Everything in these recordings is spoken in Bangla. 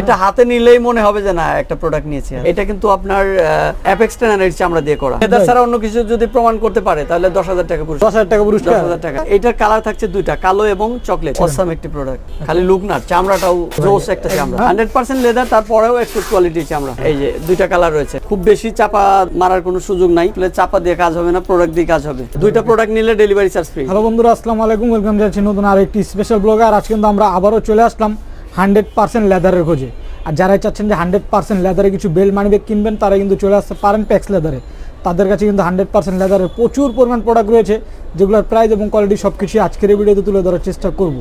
এটা হাতে নিলেই মনে হবে যে না একটা প্রোডাক্ট নিয়েছি এটা কিন্তু আপনার অ্যাপেক্স টেনারের চামড়া দিয়ে করা। এটা ছাড়া অন্য কিছু যদি প্রমাণ করতে পারে তাহলে দশ হাজার টাকা পুরস্কার। দশ হাজার টাকা দশ পুরস্কার হাজার টাকা। এটার কালার থাকছে দুইটা কালো এবং চকলেট অসাম একটি প্রোডাক্ট খালি লুক না চামড়াটাও জোস একটা চামড়া। হান্ড্রেড পার্সেন্ট লেদার তারপরেও এক্সপোর্ট কোয়ালিটির চামড়া। এই যে দুইটা কালার রয়েছে। খুব বেশি চাপা মারার কোনো সুযোগ নাই। তাহলে চাপা দিয়ে কাজ হবে না প্রোডাক্ট দিয়ে কাজ হবে। দুইটা প্রোডাক্ট নিলে ডেলিভারি চার্জ ফ্রি হ্যালো বন্ধুরা আসসালামু আলাইকুম। ওয়েলকাম যাচ্ছি নতুন আর একটি স্পেশাল ব্লগে আর আজকে কিন্তু আমরা আবারও চলে আসলাম হান্ড্রেড পার্সেন্ট লেদারের খোঁজে। আর যারা চাচ্ছেন যে হান্ড্রেড পার্সেন্ট লেদারে কিছু বেল্ট মানিব্যাগ কিনবেন, তারা কিন্তু চলে আসতে পারেন প্যাক্স লেদারে তাদের কাছে কিন্তু হান্ড্রেড পার্সেন্ট লেদারের প্রচুর পরিমাণ প্রোডাক্ট রয়েছে, যেগুলোর প্রাইস এবং কোয়ালিটি সব কিছুই আজকের ভিডিওতে তুলে ধরার চেষ্টা করব।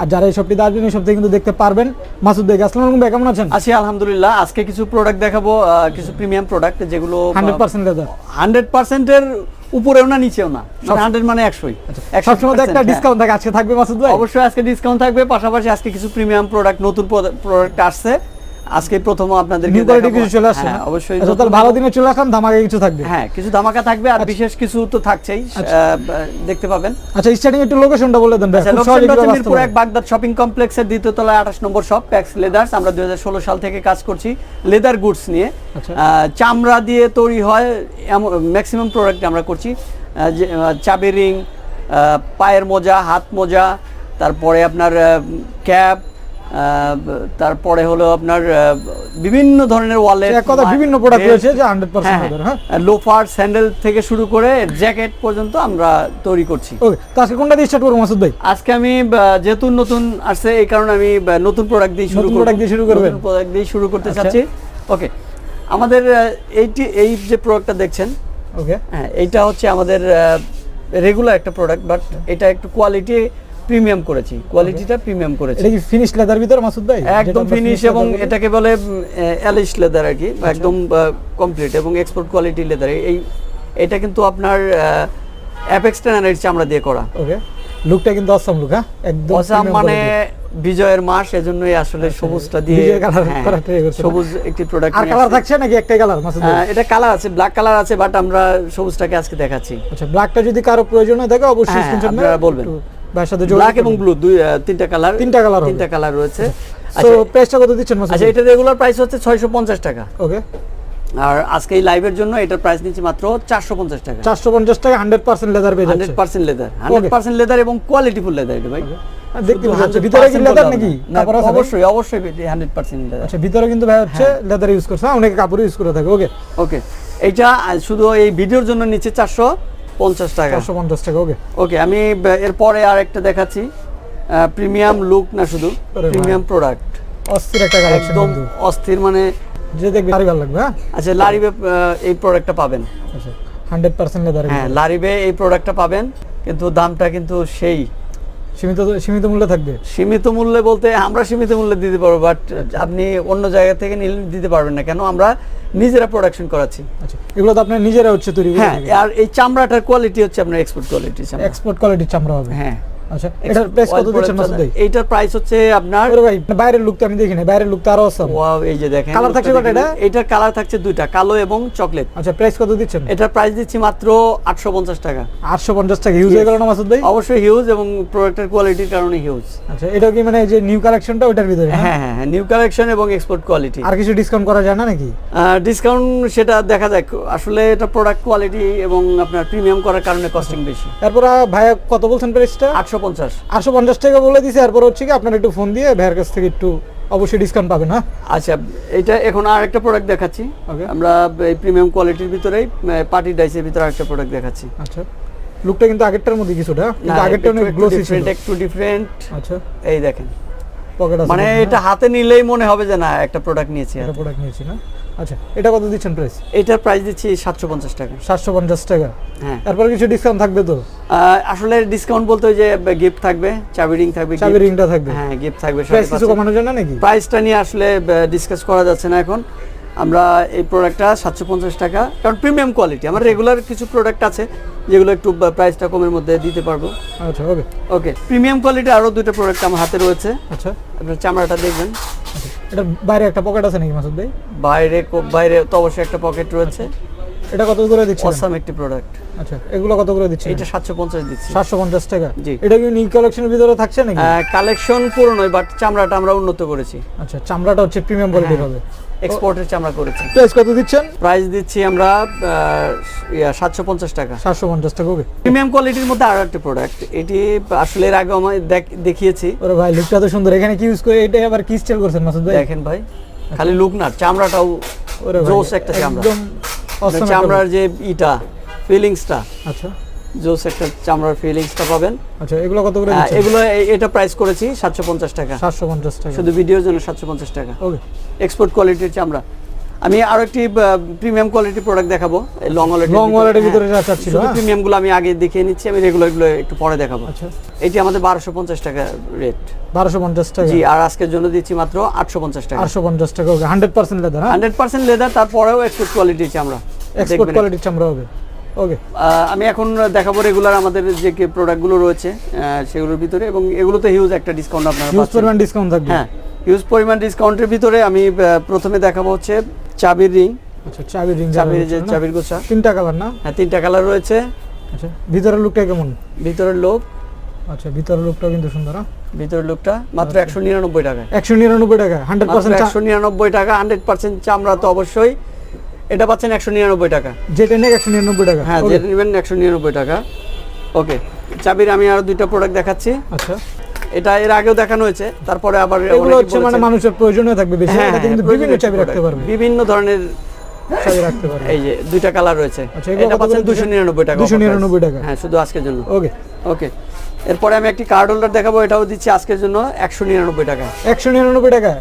আর যারা এই সবটি আসবেন এই সব থেকে কিন্তু দেখতে পারবেন মাসুদ দেখ আসসালামু আলাইকুম ভাই কেমন আছেন? আছি আলহামদুলিল্লাহ। আজকে কিছু প্রোডাক্ট দেখাবো কিছু প্রিমিয়াম প্রোডাক্ট যেগুলো হান্ড্রেড পার্সেন্ট লেদার হান্ড্রেড পার্সেন্টের উপরেও না নিচেও না। হান্ড্রেড মানে একশোই। সবসময় তো একটা ডিসকাউন্ট থাকে আজকে থাকবে মাসুদ ভাই? অবশ্যই আজকে ডিসকাউন্ট থাকবে পাশাপাশি আজকে কিছু প্রিমিয়াম প্রোডাক্ট নতুন প্রোডাক্ট আসছে। আজকে প্রথম আপনাদের নিউ কিছু চলে আসছে অবশ্যই আচ্ছা, তাহলে ভালো দিনে চলে আসলাম ধামাকে কিছু থাকবে। হ্যাঁ কিছু ধামাকা থাকবে আর বিশেষ কিছু তো থাকছেই দেখতে পাবেন। আচ্ছা স্টার্টিং একটু লোকেশনটা বলে দেন আচ্ছা, মিরপুর এক বাগদাদ শপিং কমপ্লেক্সের দ্বিতীয় তলায় আঠাশ নম্বর শপ প্যাক্স লেদার্স আমরা দুই হাজার ষোলো সাল থেকে কাজ করছি লেদার গুডস নিয়ে। আচ্ছা। চামড়া দিয়ে তৈরি হয় এমন ম্যাক্সিমাম প্রোডাক্ট আমরা করছি। চাবি রিং পায়ের মোজা হাত মোজা তারপরে আপনার ক্যাপ তারপরে হলো আপনার বিভিন্ন ধরনের ওয়ালেট কথা বিভিন্ন প্রোডাক্ট রয়েছে যে হ্যাঁ লোফার স্যান্ডেল থেকে শুরু করে জ্যাকেট পর্যন্ত আমরা তৈরি করছি ওকে তো আজকে কোনটা দিয়ে স্টার্ট করব মাসুদ ভাই আজকে আমি যেহেতু নতুন আসছে এই কারণে আমি নতুন প্রোডাক্ট দিয়ে শুরু করব। product দিয়ে শুরু করবেন? নতুন প্রোডাক্ট দিয়ে শুরু করতে আচ্ছা। চাচ্ছি ওকে আমাদের এইটি এই যে প্রোডাক্টটা দেখছেন ওকে হ্যাঁ এইটা হচ্ছে আমাদের রেগুলার একটা প্রোডাক্ট বাট এটা একটু কোয়ালিটি প্রিমিয়াম করেছি কোয়ালিটিটা প্রিমিয়াম করেছি। এটা কি ফিনিশ লেদার ভিতর মাসুদ ভাই? একদম ফিনিশ এবং এটাকে বলে অ্যালিশ লেদার আর কি একদম কমপ্লিট এবং এক্সপোর্ট কোয়ালিটি লেদার এই এটা কিন্তু আপনার অ্যাপেক্স টেনারের চামড়া দিয়ে করা। ওকে লুকটা কিন্তু অসাম লুক হ্যাঁ? একদম অসাম মানে বিজয়ের মাস এজন্যই আসলে সবুজটা দিয়ে হ্যাঁ? সবুজ একটি প্রোডাক্ট আর কালার থাকছে নাকি একটাই কালার এটা কালার আছে ব্ল্যাক কালার আছে বাট আমরা সবুজটাকে আজকে দেখাচ্ছি। আচ্ছা ব্ল্যাকটা যদি কারও প্রয়োজন হয় দেখো অবশ্যই হ্যাঁ, আপনারা বলবেন। ভাইয়ের সাথে ব্ল্যাক এবং ব্লু দুই তিনটা কালার তিনটা colour তিনটা কালার রয়েছে। তো প্রাইসটা কত দিচ্ছেন আচ্ছা এটা রেগুলার প্রাইস হচ্ছে ছয়শো পঞ্চাশ টাকা। ওকে আর আজকে এই লাইভের জন্য এটার প্রাইস নিচ্ছে মাত্র চারশো পঞ্চাশ টাকা। চারশো পঞ্চাশ টাকা হান্ড্রেড পার্সেন্ট লেদার পেয়ে যাচ্ছে। লেদার হান্ড্রেড পার্সেন্ট লেদার এবং কোয়ালিটিফুল লেদার এটা ভাই। দেখতে 100% ভিতরে কি লেদার নাকি? কাপড় আছে অবশ্যই অবশ্যই লেদার আচ্ছা ভিতরে কিন্তু ভাই হচ্ছে লেদার ইউজ করছে। হ্যাঁ, অনেকে কাপড় ইউজ করে থাকে। ওকে ওকে এইটা শুধু এই ভিডিওর জন্য নিচ্ছে চারশো। পঞ্চাশ টাকা। চারশো পঞ্চাশ টাকা ওকে ওকে আমি এরপরে আর একটা দেখাচ্ছি। প্রিমিয়াম লুক না শুধু প্রিমিয়াম প্রোডাক্ট অস্থির একটা কালেকশন একদম অস্থির মানে যে দেখবে লারি ভালো লাগবে হ্যাঁ? আচ্ছা লারিবে এই প্রোডাক্টটা পাবেন। আচ্ছা হান্ড্রেড পার্সেন্ট হ্যাঁ লারিবে এই প্রোডাক্টটা পাবেন কিন্তু দামটা কিন্তু সেই। সীমিত সীমিত মূল্যে থাকবে? সীমিত মূল্যে বলতে আমরা সীমিত মূল্যে দিতে পারব বাট আপনি অন্য জায়গা থেকে নিলে দিতে পারবেন না কেন? আমরা নিজেরা প্রোডাকশন করাচ্ছি। আচ্ছা এগুলো তো আপনার নিজেরা হচ্ছে তৈরি হ্যাঁ আর এই চামড়াটার কোয়ালিটি হচ্ছে আপনার এক্সপোর্ট কোয়ালিটি এক্সপোর্ট কোয়ালিটির চামড়া হবে। হ্যাঁ। আচ্ছা এটার প্রাইস কত দিচ্ছেন মাসুদ ভাই এইটার প্রাইস হচ্ছে আপনার ভাই বাইরের লুক আমি দেখি না বাইরের লুক তো আরও অসাম ওয়াও এই যে দেখেন Colour থাকছে কয়টা এটা? এটার কালার থাকছে দুইটা কালো এবং চকলেট আচ্ছা প্রাইস কত দিচ্ছেন? এটার প্রাইস দিচ্ছি মাত্র আটশো পঞ্চাশ টাকা। আটশো পঞ্চাশ টাকা ইউজ হয়ে গেল না মাসুদ ভাই? অবশ্যই হিউজ এবং প্রোডাক্টের কোয়ালিটির কারণে হিউজ আচ্ছা এটা কি মানে যে নিউ কালেকশনটা ওটার ভিতরে হ্যাঁ? হ্যাঁ হ্যাঁ নিউ কালেকশন এবং এক্সপোর্ট কোয়ালিটি আর কিছু ডিসকাউন্ট করা যায় না নাকি? ডিসকাউন্ট সেটা দেখা যাক। আসলে এটা প্রোডাক্ট কোয়ালিটি এবং আপনার প্রিমিয়াম করার কারণে কস্টিং বেশি। তারপর ভাইয়া কত বলছেন প্রাইসটা আটশো পঞ্চাশ। আটশো পঞ্চাশ টাকা বলে দিছে এরপর হচ্ছে কি আপনার একটু ফোন দিয়ে ভাইয়ের কাছ থেকে একটু অবশ্যই ডিসকাউন্ট পাবেন হ্যাঁ? আচ্ছা এটা এখন আর একটা প্রোডাক্ট দেখাচ্ছি। আমরা এই প্রিমিয়াম কোয়ালিটির ভিতরেই পার্টি ডাইসের ভিতরে আরেকটা প্রোডাক্ট দেখাচ্ছি। আচ্ছা। লুকটা কিন্তু আগেরটার মধ্যে কিছুটা কিন্তু আগেরটা একটু- অনেক গ্লোসি ছিল। একটু ডিফারেন্ট আচ্ছা। এই দেখেন। পকেট আছে মানে এটা হাতে নিলেই মনে হবে যে না একটা প্রোডাক্ট নিয়েছি প্রোডাক্ট নিয়েছি না? আচ্ছা এটা কত দিচ্ছেন প্রাইস এটার প্রাইস দিচ্ছি সাতশো পঞ্চাশ টাকা। সাতশো পঞ্চাশ টাকা। হ্যাঁ। এরপর কিছু ডিসকাউন্ট থাকবে তো? আসলে ডিসকাউন্ট বলতে ওই যে গিফট থাকবে চাবি রিং থাকবে চাবি রিংটা থাকবে। হ্যাঁ গিফট থাকবে প্রাইস কিছু কমানোর জন্য নাকি? প্রাইসটা নিয়ে আসলে ডিসকাস করা যাচ্ছে না এখন। আমরা এই প্রোডাক্টটা সাতশো পঞ্চাশ টাকা কারণ প্রিমিয়াম কোয়ালিটি আমার রেগুলার কিছু প্রোডাক্ট আছে যেগুলো একটু প্রাইসটা কমের মধ্যে দিতে পারব। আচ্ছা ওকে ওকে প্রিমিয়াম কোয়ালিটি আরও দুটো প্রোডাক্ট আমার হাতে রয়েছে। আচ্ছা। আপনার চামড়াটা দেখবেন। এটা বাইরে একটা পকেট আছে নাকি মাসুদ ভাই? বাইরে বাইরে তো অবশ্যই একটা পকেট রয়েছে। এটা কত করে দিচ্ছেন? অসাম একটি প্রোডাক্ট আচ্ছা এগুলো কত করে দিচ্ছেন? এটা সাতশো পঞ্চাশ দিচ্ছি। সাতশো পঞ্চাশ টাকা? জি। এটা কি নিউ কালেকশনের ভিতরে থাকছে নাকি? কালেকশন পুরো নয় বাট চামড়াটা আমরা উন্নত করেছি। আচ্ছা চামড়াটা হচ্ছে প্রিমিয়াম কোয়ালিটির হবে। এক্সপোর্টের চামড়া করেছি। প্রাইস কত দিচ্ছেন? প্রাইস দিচ্ছি আমরা সাতশো পঞ্চাশ টাকা। সাতশো পঞ্চাশ টাকা ওকে প্রিমিয়াম কোয়ালিটির মধ্যে আরও একটা প্রোডাক্ট এটি আসলে এর আগে আমি দেখ- দেখিয়েছি। ওরে ভাই লুকটা তো সুন্দর। এখানে কি ইউজ করে এটা আবার কি স্টাইল করছেন মাসুদ ভাই? দেখেন ভাই খালি লুক না চামড়াটাও ওরে ভাই জোস একটা চামড়া। একদম চামড়ার যে ইটা ফিলিংসটা। আচ্ছা। জোস একটা চামড়ার ফিলিংসটা পাবেন। আচ্ছা এগুলো কত করে দিচ্ছেন? এগুলো এটা প্রাইস করেছি সাতশো পঞ্চাশ টাকা। সাতশো পঞ্চাশ টাকা। শুধু ভিডিওর জন্য সাতশো পঞ্চাশ টাকা। ওকে এক্সপোর্ট কোয়ালিটির চামড়া। আমি আরও একটি প্রিমিয়াম কোয়ালিটি প্রোডাক্ট দেখাবো। লং ওয়ালেটের wallet এর ভিতরে যা চাচ্ছিল, শুধু হ্যাঁ? প্রিমিয়ামগুলো আমি আগে দেখিয়ে নিচ্ছি আমি রেগুলারগুলো একটু পরে দেখাবো। আচ্ছা। এটি আমাদের বারোশো পঞ্চাশ টাকা রেট বারোশো পঞ্চাশ টাকা। জি আর আজকের জন্য দিচ্ছি মাত্র আটশো পঞ্চাশ টাকা। আটশো পঞ্চাশ টাকা ওকে হান্ড্রেড পার্সেন্ট লেদার হ্যাঁ? হান্ড্রেড পার্সেন্ট লেদার তারপরেও এক্সপোর্ট কোয়ালিটির আমরা এক্সপোর্ট। কোয়ালিটির চামড়া হবে। ওকে। আমি এখন দেখাবো রেগুলার আমাদের যে প্রোডাক্টগুলো রয়েছে আহ, সেগুলোর ভিতরে এবং এগুলোতে হিউজ একটা ডিসকাউন্ট আপনারা পাচ্ছেন। পরিমাণ ডিসকাউন্ট থাকবে। হ্যাঁ হিউজ পরিমাণ ডিসকাউন্টের ভিতরে আমি প্রথমে দেখাবো হচ্ছে চাবির রিং। আচ্ছা চাবির রিং চাবির যে চাবির গোছা। তিনটা কালার না? হ্যাঁ তিনটা কালার রয়েছে। আচ্ছা ভিতরের লুকটা কেমন? ভিতরের লোক। আচ্ছা ভিতরের লুকটাও কিন্তু সুন্দর হ্যাঁ? ভিতরের লোকটা মাত্র একশো নিরানব্বই টাকায়। একশো নিরানব্বই টাকা হান্ড্রেড পার্সেন্ট একশো নিরানব্বই টাকা হান্ড্রেড পার্সেন্ট চামড়া তো অবশ্যই। এটা পাচ্ছেন একশো নিরানব্বই টাকা। যেটা নেই একশো নিরানব্বই টাকা। হ্যাঁ যেটা নেবেন একশো নিরানব্বই টাকা। ওকে চাবির আমি আরও দুইটা প্রোডাক্ট দেখাচ্ছি। আচ্ছা। এটা এর আগেও দেখানো হয়েছে তারপরে আবার এগুলো হচ্ছে মানে মানুষের প্রয়োজনীয় থাকবে বেশি এটা কিন্তু হ্যাঁ, বিভিন্ন চাবি রাখতে পারবে। বিভিন্ন ধরনের চাবি রাখতে পারবে। এই যে দুইটা কালার রয়েছে। আচ্ছা, এটা পাচ্ছেন করে দুশো নিরানব্বই টাকা 299 টাকা। হ্যাঁ শুধু আজকের জন্য। ওকে ওকে এরপরে আমি একটি কার্ড হোল্ডার দেখাবো এটাও দিচ্ছি আজকের জন্য একশো নিরানব্বই টাকা। একশো নিরানব্বই টাকা।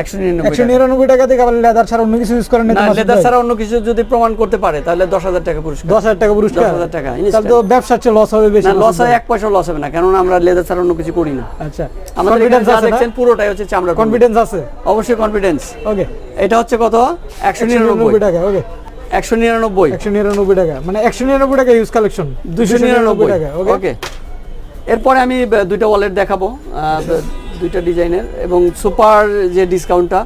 একশো নিরানব্বই টাকা। নিরানব্বই টাকা থেকে আবার লেদার ছাড়া অন্য কিছু ইউজ করেন না না লেদার ছাড়া অন্য কিছু যদি প্রমাণ করতে পারে তাহলে দশ হাজার টাকা পুরস্কার। দশ হাজার টাকা পুরস্কার? 10,000 টাকা, তাহলে তো ব্যবসার চেয়ে লস হবে বেশি লস হয় এক পয়সা লস হবে না কেননা আমরা লেদার ছাড়া অন্য কিছু করি না। আচ্ছা। আমাদের কনফিডেন্স আছে দেখছেন পুরোটাই হচ্ছে চামড়া কনফিডেন্স আছে? অবশ্যই কনফিডেন্স ওকে এটা হচ্ছে কত? একশো নিরানব্বই। টাকা ওকে একশো নিরানব্বই। একশো নিরানব্বই টাকা। মানে একশো নিরানব্বই টাকা ইউজ কালেকশন দুশো নিরানব্বই টাকা ওকে এরপরে আমি দুইটা ওয়ালেট দেখাবো। দুইটা ডিজাইনের এবং সুপার যে ডিসকাউন্টটা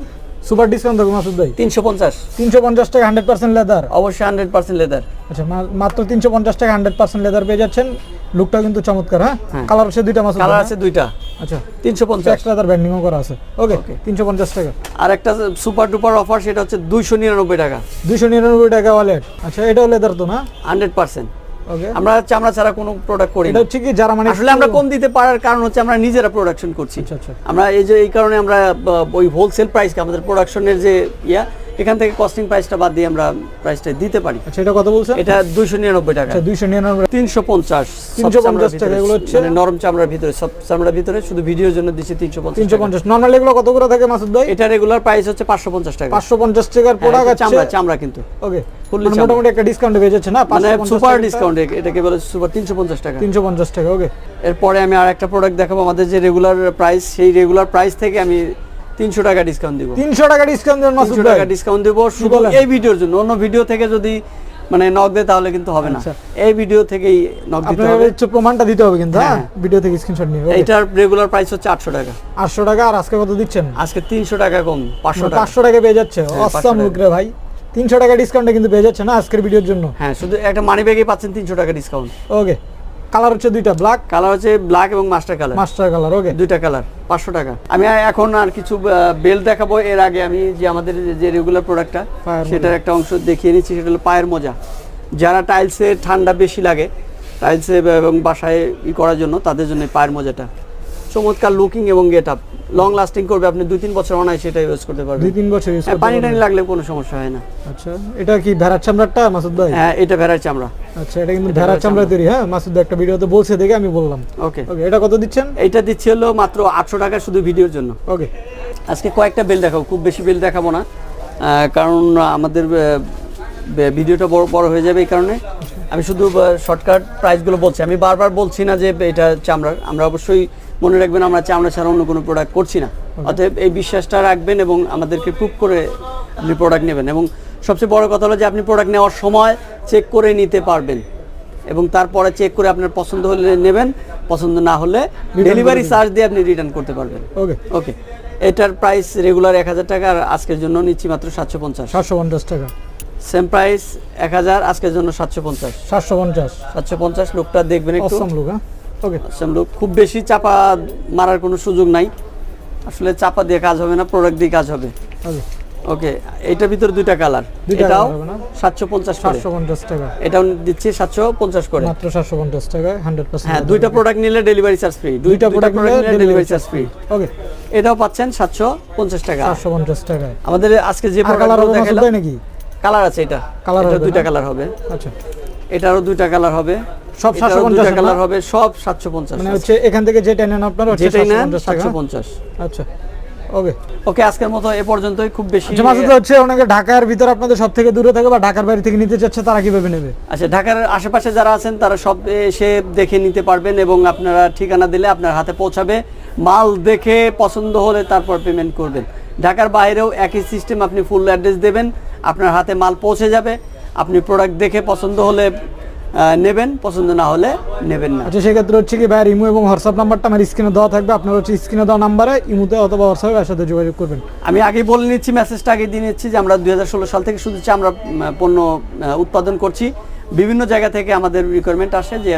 সুপার ডিসকাউন্ট থাকবে মাসুদ ভাই? তিনশো পঞ্চাশ। তিনশো পঞ্চাশ টাকা হান্ড্রেড পার্সেন্ট লেদার? অবশ্যই হান্ড্রেড পার্সেন্ট লেদার। আচ্ছা মাত্র তিনশো পঞ্চাশ টাকা হান্ড্রেড পার্সেন্ট লেদার পেয়ে যাচ্ছেন। লুকটা কিন্তু চমৎকার হ্যাঁ? হ্যাঁ। কালার হচ্ছে দুইটা মাসুদ কালার আছে দুইটা। হ্যাঁ? আচ্ছা। তিনশো পঞ্চাশ। এক্সট্রা তার ব্যান্ডিংও করা আছে। ওকে Okay. তিনশো পঞ্চাশ টাকা। আর একটা সুপার ডুপার অফার সেটা হচ্ছে দুইশো নিরানব্বই টাকা। দুইশো নিরানব্বই টাকা ওয়ালেট আচ্ছা এটাও লেদার তো না? Hundred percent. ওকে আমরা চামড়া ছাড়া কোনো প্রোডাক্ট করি না। হচ্ছে কি যারা মানে আসলে আমরা কম দিতে পারার কারণ হচ্ছে আমরা নিজেরা প্রোডাকশন করছি। আচ্ছা আচ্ছা। আমরা এই যে এই কারণে আমরা ওই হোলসেল প্রাইসকে আমাদের প্রোডাকশনের যে ইয়া এখান থেকে কস্টিং প্রাইসটা বাদ দিয়ে আমরা প্রাইসটা দিতে পারি। আচ্ছা এটা কত বলছেন? এটা দুইশো নিরানব্বই টাকা। আচ্ছা দুইশো নিরানব্বই তিনশো পঞ্চাশ 350 টাকা, এগুলো হচ্ছে? মানে নরম চামড়ার ভিতরে সব চামড়ার ভিতরে শুধু ভিডিওর জন্য দিচ্ছি তিনশো পঞ্চাশ তিনশো পঞ্চাশ। নর্মাল এগুলো কত করে থাকে মাসুদ ভাই? এটা রেগুলার প্রাইস হচ্ছে পাঁচশো পঞ্চাশ টাকা। পাঁচশো পঞ্চাশ টাকার হ্যাঁ, প্রোডাক্ট আছে চামড়া চামড়া কিন্তু। ওকে মানে। মোটামুটি একটা ডিসকাউন্ট পেয়ে যাচ্ছে না? মানে সুপার ডিসকাউন্ট এটাকে বলে সুপার তিনশো পঞ্চাশ টাকা। তিনশো পঞ্চাশ টাকা ওকে এরপরে আমি আর একটা প্রোডাক্ট দেখাবো। আমাদের যে রেগুলার প্রাইস সেই রেগুলার প্রাইস থেকে আমি তিনশো টাকা ডিসকাউন্ট দিব। তিনশো টাকা ডিসকাউন্ট তিনশো টাকা ডিসকাউন্ট দেবো শুধু এই ভিডিওর জন্য। অন্য ভিডিও থেকে যদি মানে নক দেয় তাহলে কিন্তু হবে না। আচ্ছা। এই ভিডিও থেকেই নক দিতে হবে। হচ্ছে প্রমাণটা দিতে হবে কিন্তু হ্যাঁ? হ্যাঁ। ভিডিও থেকে স্ক্রিনশট নিয়ে এইটার রেগুলার প্রাইস হচ্ছে আটশো টাকা। আটশো টাকা আর আজকে কত দিচ্ছেন? আজকে তিনশো টাকা কম পাঁচশো টাকা। পাঁচশো টাকা পেয়ে যাচ্ছে। হ্যাঁ, অসাম রে ভাই। তিনশো টাকা ডিসকাউন্টে কিন্তু পেয়ে যাচ্ছে না আজকের ভিডিওর জন্য? হ্যাঁ শুধু একটা মানি ব্যাগে পাচ্ছেন তিনশো টাকা ডিসকাউন্ট ওকে কালার হচ্ছে দুইটা ব্ল্যাক কালার হচ্ছে ব্ল্যাক এবং master colour master colour okay দুইটা কালার পাঁচশো টাকা। আমি এখন আর কিছু বেল দেখাবো এর আগে আমি যে আমাদের যে রেগুলার প্রোডাক্টটা সেটার একটা অংশ দেখিয়ে নিচ্ছি সেটা হলো পায়ের মোজা। যারা টাইলসে ঠান্ডা বেশি লাগে টাইলসে এবং বাসায় ই করার জন্য তাদের জন্য পায়ের মোজাটা। চমৎকার লুকিং এবং গেট আপ লং লাস্টিং করবে আপনি দুই তিন বছর অনায় সেটা ইউজ করতে পারবেন। দুই তিন বছর ইউজ হ্যাঁ, পানি টানি লাগলে কোনো সমস্যা হয় না। আচ্ছা এটা কি ভেড়ার চামড়াটা মাসুদ ভাই? হ্যাঁ এটা ভেড়ার চামড়া। আচ্ছা এটা কিন্তু এটা ভেড়ার চামড়া। তৈরি হ্যাঁ? মাসুদ একটা ভিডিওতে বলছে দেখে আমি বললাম। ওকে ওকে এটা কত দিচ্ছেন? এইটা দিচ্ছি হলো মাত্র আটশো টাকা শুধু ভিডিওর জন্য। ওকে আজকে কয়েকটা বেল দেখাবো খুব বেশি বেল দেখাবো না। কারণ আমাদের ভিডিওটা বড় বড় হয়ে যাবে এই কারণে। আমি শুধু শর্টকাট প্রাইসগুলো বলছি। আমি বারবার বলছি না যে এটা চামড়ার। আমরা অবশ্যই মনে রাখবেন আমরা চামড়া ছাড়া অন্য কোনো প্রোডাক্ট করছি না। অতএব এই বিশ্বাসটা রাখবেন এবং আমাদেরকে প্রুভ করে আপনি প্রোডাক্ট নেবেন এবং সবচেয়ে বড় কথা হলো যে আপনি প্রোডাক্ট নেওয়ার সময় চেক করে নিতে পারবেন এবং তারপরে চেক করে আপনার পছন্দ হলে নেবেন পছন্দ না হলে ডেলিভারি চার্জ দিয়ে আপনি রিটার্ন করতে পারবেন। ওকে ওকে এটার প্রাইস রেগুলার এক হাজার টাকা আর আজকের জন্য নিচ্ছি মাত্র সাতশো পঞ্চাশ। সাতশো পঞ্চাশ টাকা। সেম প্রাইস এক হাজার আজকের জন্য সাতশো পঞ্চাশ। সাতশো পঞ্চাশ। সাতশো পঞ্চাশ লোকটা দেখবেন একটু। লুক হ্যাঁ? খুব বেশি চাপা মারার কোনো সুযোগ নাই। আসলে চাপা দিয়ে কাজ হবে না প্রোডাক্ট দিয়ে কাজ হবে। ওকে এইটার ভিতরে দুইটা কালার এটাও colour হবে না? সাতশো পঞ্চাশ করে। সাতশো পঞ্চাশ টাকা। এটাও দিচ্ছি সাতশো পঞ্চাশ করে। মাত্র সাতশো পঞ্চাশ টাকায় হান্ড্রেড পার্সেন্ট হ্যাঁ দুইটা প্রোডাক্ট নিলে ডেলিভারি চার্জ ফ্রি দুইটা প্রোডাক্ট নিলে ডেলিভারি চার্জ ফ্রি ওকে এটাও পাচ্ছেন সাতশো পঞ্চাশ টাকা। সাতশো পঞ্চাশ টাকায় আমাদের আজকে যে আর প্রোডাক্ট হবে দেখালাম নাকি? কালার আছে এটা। কালার দুইটা কালার হবে। আচ্ছা। এটারও দুইটা কালার হবে সব এটারও 750 কালার হবে সব সাতশো পঞ্চাশ। মানে হচ্ছে এখান থেকে যেটা নেন আপনার হচ্ছে 750 সাতশো পঞ্চাশ আচ্ছা ওকে। ওকে আজকের মতো এ পর্যন্তই খুব বেশি আচ্ছা হচ্ছে অনেকে ঢাকার ভিতর আপনাদের সব থেকে দূরে থাকে বা ঢাকার বাইরে থেকে নিতে চাচ্ছে তারা কীভাবে নেবে? আচ্ছা ঢাকার আশেপাশে যারা আছেন তারা সব এসে দেখে নিতে পারবেন এবং আপনারা ঠিকানা দিলে আপনার হাতে পৌঁছাবে। মাল দেখে পছন্দ হলে তারপর পেমেন্ট করবেন। ঢাকার বাইরেও একই সিস্টেম আপনি ফুল অ্যাড্রেস দেবেন আপনার হাতে মাল পৌঁছে যাবে। আপনি প্রোডাক্ট দেখে পছন্দ হলে নেবেন পছন্দ না হলে নেবেন না। আচ্ছা সেক্ষেত্রে হচ্ছে কি ভাইয়ের ইমো এবং হোয়াটসঅ্যাপ নাম্বারটা আমার স্ক্রিনে দেওয়া থাকবে। আপনার হচ্ছে স্ক্রিনে দেওয়া নাম্বারে ইমোতে অথবা হোয়াটসঅ্যাপে এর সাথে যোগাযোগ করবেন। আমি আগে বলে নিচ্ছি মেসেজটা আগে দিয়ে নিচ্ছি যে আমরা দুই হাজার ষোলো সাল থেকে শুধু আমরা পণ্য উৎপাদন করছি। বিভিন্ন জায়গা থেকে আমাদের রিকোয়ারমেন্ট আসে যে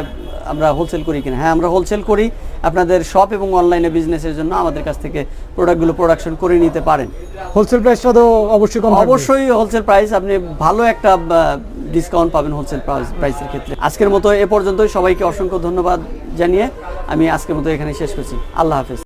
আমরা হোলসেল করি কিনা। হ্যাঁ আমরা হোলসেল করি। আপনাদের শপ এবং অনলাইনে বিজনেসের জন্য আমাদের কাছ থেকে প্রোডাক্টগুলো প্রোডাকশন করে নিতে পারেন। হোলসেল প্রাইসটা তো অবশ্যই কম অবশ্যই হোলসেল প্রাইস আপনি ভালো একটা ডিসকাউন্ট পাবেন হোলসেল প্রাইসের ক্ষেত্রে। আজকের মতো এ পর্যন্তই। সবাইকে অসংখ্য ধন্যবাদ জানিয়ে আমি আজকের মতো এখানে শেষ করছি। আল্লাহ হাফেজ।